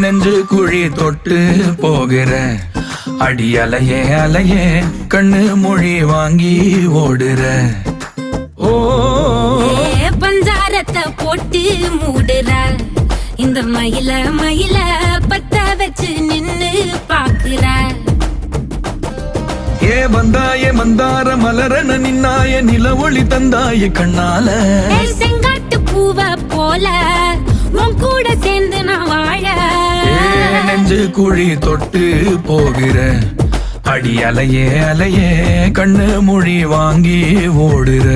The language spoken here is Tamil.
நெஞ்சு குழி தொட்டு போகிற. அடி அலையே அலையே கண்ணு மொழி வாங்கி ஓடுற. ஓ. பஞ்சாரத்தை போட்டு மூடுற. இந்த மயில மயில பத்த வச்சு நின்னு பாக்குற ஏ வந்தாய மந்தார மலரன நின்னாய நில ஒளி தந்தாய கண்ணால. செங்காட்டு பூவ போல உன் கூட நெஞ்சு குழி தொட்டு போகிற. அடி அலையே அலையே கண்ணு மொழி வாங்கி ஓடுற.